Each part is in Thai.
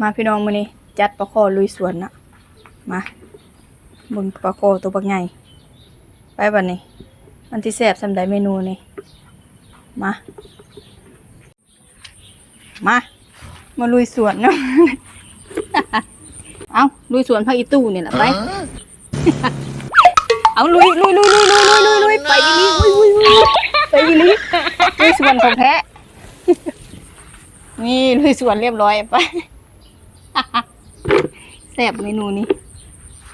มาพี่น้องมื้อนี้จัดปลาคอลุยสวนนะมาเบิ่งปลาคอตัวบักใหญ่ไปบัดนี้มันที่แซ่บสำใดเมนูนี่มามามาลุยสวนเนาะเอาลุยสวนพักอีตู้นี่แหละไปเอาลุยลุยลุยลุยลุยลุยลุยลุยไปอีหลีลุยลุยลุยไปอีหลีลุยสวนของแท้นี่ลุยสวนเรียบร้อยไป แซ่บเมนูนี้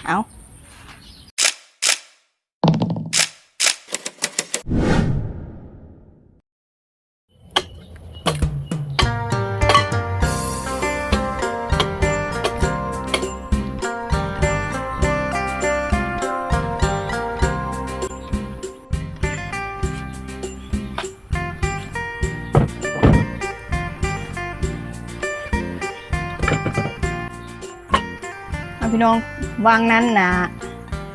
เอา เอาพี่น้องวางนั้นนะ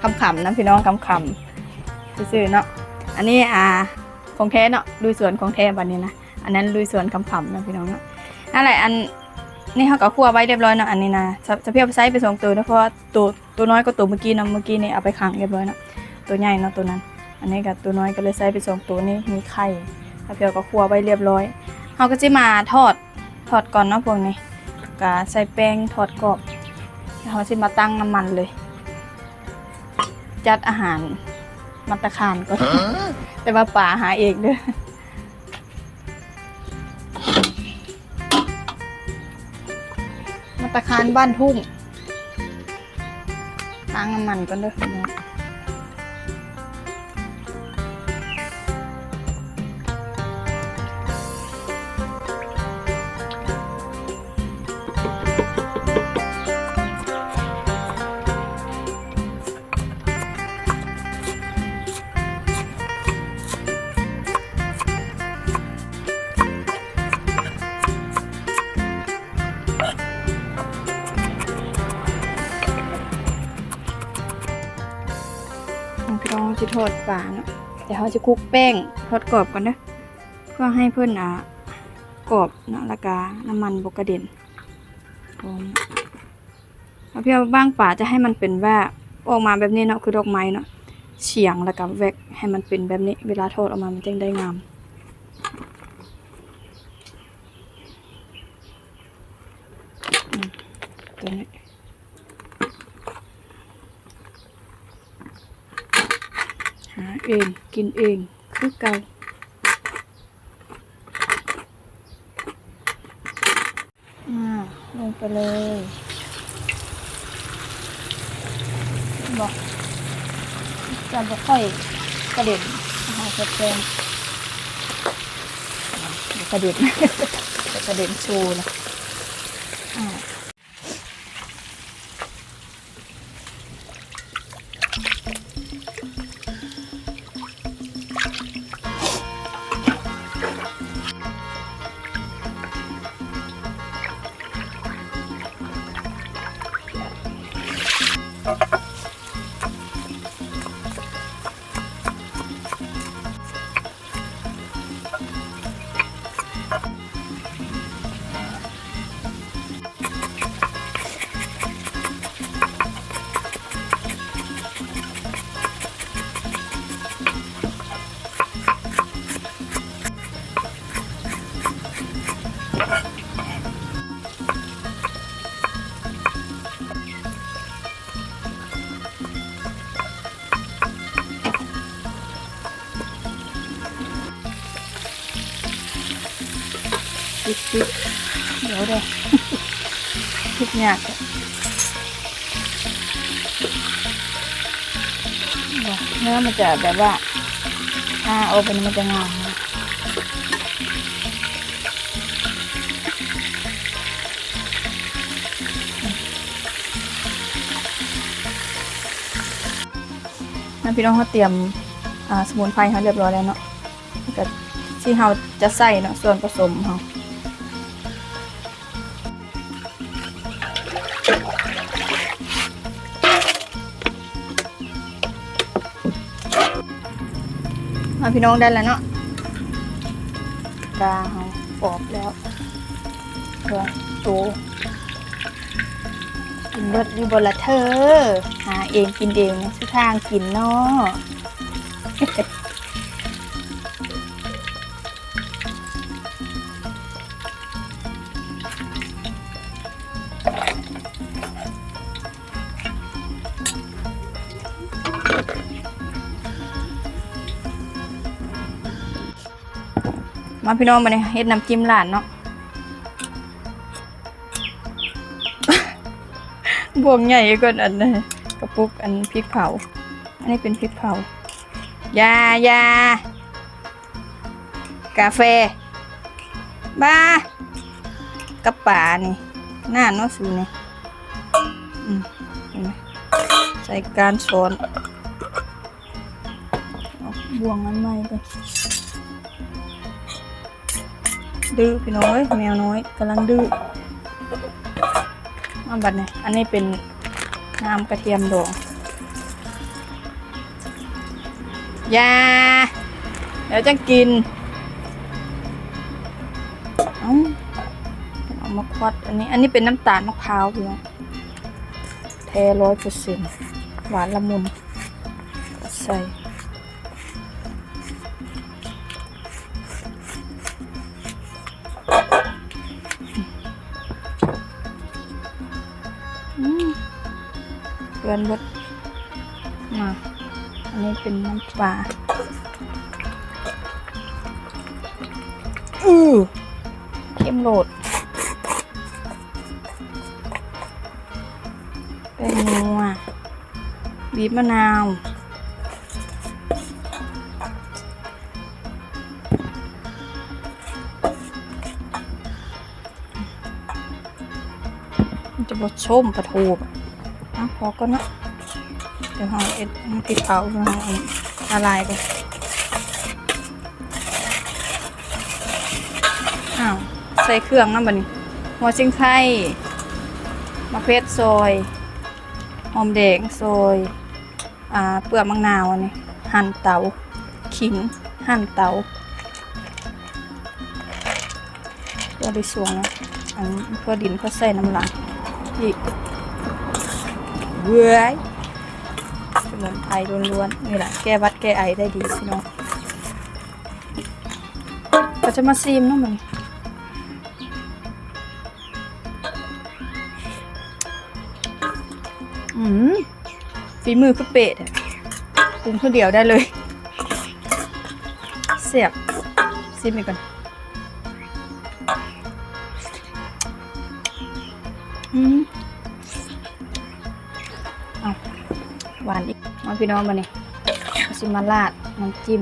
คำขำนะพี่น้องคำขำซื่อๆเนาะอันนี้อ่าของแท้เนาะลุยสวนของแท้บันนี้นะอันนั้นลุยสวนคำขำนะพี่น้องเนาะนั่นแหละอันนี่เขาก็คั่วไว้เรียบร้อยเนาะอันนี้นะจะเพียบไซส์ไปสองตัวนะเพราะว่าตัวตัวน้อยก็ตัวเมื่อกี้เนาะเมื่อกี้นี่เอาไปขังเรียบร้อยเนาะตัวใหญ่เนาะตัวนั้น อันนี้กับตัวน้อยก็เลยใส่ไปสองตัวนี่มีไข่แล้วเพียวก็คั่วไว้เรียบร้อยเขาก็จะมาทอดทอดก่อนเนาะพวกนี้ก็ใส่แป้งทอดกรอบ เขาจะมาตั้งน้ำมันเลย จัดอาหารมัตตาคารก่อนแต่ว่าป่าหาเองเด้อมัตตาคารบ้านทุ่งตั้งน้ำมันก่อนเด้อ พี่น้องพี่น้องจะทอดปลาเนาะเดี๋ยวเขาจะคลุกแป้งทอดกรอบก่อนเด้อเพื่อให้เพื่อนอะกรอบเนาะล้วก็น้ำมันบกกระเด็นพร้อมแล้วพี่เอาบ้างป่าจะให้มันเป็นว่าออกมาแบบนี้เนาะคือดอกไม้เนาะเฉียงแล้วก็แวกให้มันเป็นแบบนี้ เวลาทอดออกมามันจึงได้งามอืมตัวนี้ หา เอง กินเอง คือเก่าอ่าลงไปเลยบอกจะบ่ค่อยกระเด็นอาหารสดแกงเดี๋ยวกระเด็นกระเด็นโชว์นะอ่าิดปิดเดี๋ยวเดี๋ยวพิดยากเนื้อมันจะแบบว่าถ้าโอเป็นมันจะงามนะนั่นพี่น้องเขาเตรียมอ่าสมุนไพรเขาเรียบร้อยแล้วเนาะแล้วก็ที่เราจะใส่เนาะส่วนผสมเขา มาพี่น้องได้แล้วเนาะกาเขาปอบแล้วตัวโตกินเบิดอยู่บนละเธอหาเองกินเองนะชื่อทางกินเนาะ มาพี่น้องมาเนี่ยเฮ็ดน้ำจิ้มหลานเนาะบวงใหญ่กว่าอันนะกระปุกอันพริกเผา อันนี้เป็นพริกเผายายากาแฟบ้ากระป๋านี่หน้าเนาะสูนี่อืมเนไหมใส่การช้อนบวงอันใหม่ไป ดื้อพี่น้อยแมวน้อยกำลังดื้อมาบัดเนี่ยอันนี้เป็นน้ำกระเทียมดองยาเดี๋ยวจะกินเอาเอามาควัดอันนี้ อันนี้เป็นน้ำตาลมะพร้าวพี่น้องแท้ร้อยเปอร์เซ็นต์หวานละมุนใส่ กลือนบดมาอันนี้เป็นน้ำปลาอือเข้มโหลดแป้งนัวบีบมะนาวจะบดส้มปลาทู บอะพอก็นะเดี๋ยวเอาเอ็ดน้ำพริกเผาเอาละลายไปอ้าวใส่เครื่องน้ำบันนี้หัวชิงไข่มะเขือซอยหอมแดงซอยอ่าเปลือกมะนาวอันนี้หั่นเตาขิงหั่นเตาเพื่อไปสวงนะอันเพื่อดินเพื่อใส่น้ำลายอีก เบื่อสมุนไพรล้วนๆนี่แหละแก้วัดแก้ไอได้ดีพี่น้องก็จะมาซีมเนาะมันอืมฝีมือคือเป็ดปรุงคนเดียวได้เลย เสียบซีมไปก่อน หวานอีกมาพี่น้องมาเนี่ยซิมาลาดน้ำจิ้ม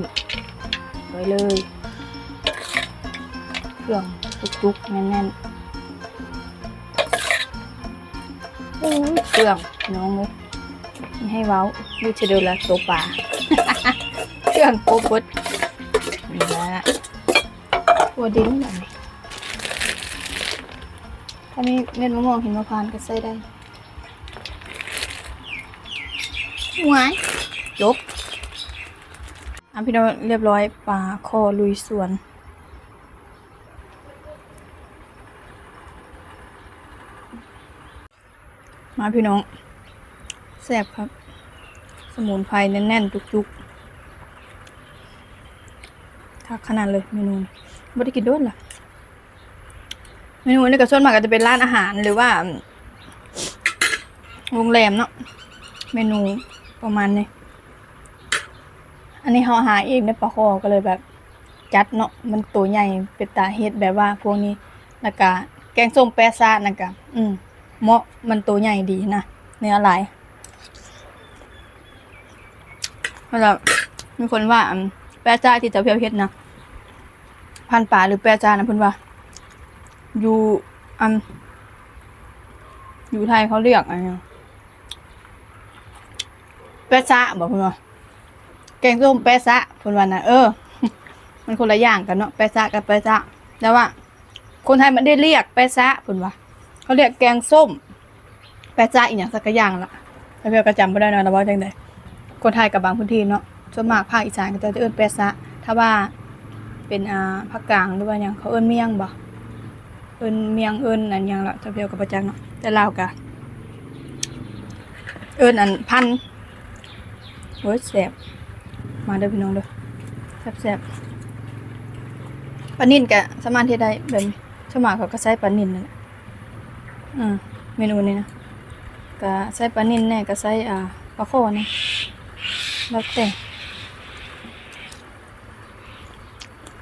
ไว้เลย เครื่องจุกๆแน่นๆโอ้เครื่องน้องเลยนี่ให้เว้าดูจะเดินละตัวป่าเครื่องโคบดนี่แหละตัวดิ้นแบบนี้ถ้ามีเม็ดมะม่วงหิมพานต์ก็ใส่ได้ หวายจบอะพี่น้องเรียบร้อยปลาคอลุยสวนมาพี่น้องแซ่บครับ สมุนไพรแน่นๆ จุกๆทักขนาดเลยเมนูนี้ไม่ได้กินด้วยล่ะเมนูนี้ก็ส่วนมากก็จะเป็นร้านอาหารหรือว่าโรงแรมเนาะเมนู ประมาณนี้ อันนี้เขาหาเองในปลาคอก็เลยแบบ จัดเนาะมันตัวใหญ่เป็นตาเฮ็ดแบบว่า พวกนี้แล้วก็แกงส้มแปะซานะกะอืมเหมาะมันตัวใหญ่ดีนะเนื้อหลายแล้วมีคนว่าแปะซาที่จะเพียวเฮ็ดนะพันป่าหรือแปะซานะเพิ่นว่า อยู่อันอยู่ไทยเขาเรียกอะไรเนาะ แปะซะบอกเพิ่นว่าแกงส้มแปะซะเพิ่นว่านะเออ มันคนละอย่างกันเนาะแปะซะกับแปะซะแต่ว่า คนไทยมันได้เรียกแปะซะเพิ่นว่าเขาเรียกแกงส้ม แปะซะอีหยังสักอย่างละแต่เพียก็จำบ่ได้นาะนะว่าจังไดคนไทยกับบางพื้นที่เนาะส่วนมากภาคอีสานก็จะเอิ้นแปะซะถ้าว่าเป็นอ่าภาคกลางหรือว่าหยังเขาเอิ้นเมียงบ่เอิ้นเมียงเอิ้นอันยังละแต่เพียก็บ่จักเนาะแต่ลาวก็เอิ้นอันพัน โอ้ยแซ่บมาเด้อพี่น้องเด้อแซ่บแซ่บปลานิ่นกะสามารถที่ได้แบบนี้สวมาเขาก็ใช้ปลานิ่นนั่นแหละอืมเมนูนี้นะก็ใช้ปลานิ่นแน่ก็ใช้อ่าปลาโคนะแล้วแต่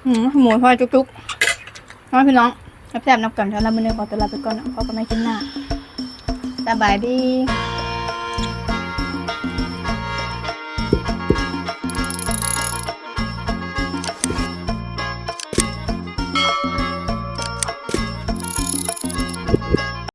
อืมหมูพอจุกๆน้องพี่น้องแซ่บๆนับกันเดี๋ยวเราไปเนื้อขอตัวลาไปก่อนนะพบกันใหม่คลิปหน้าสบายดี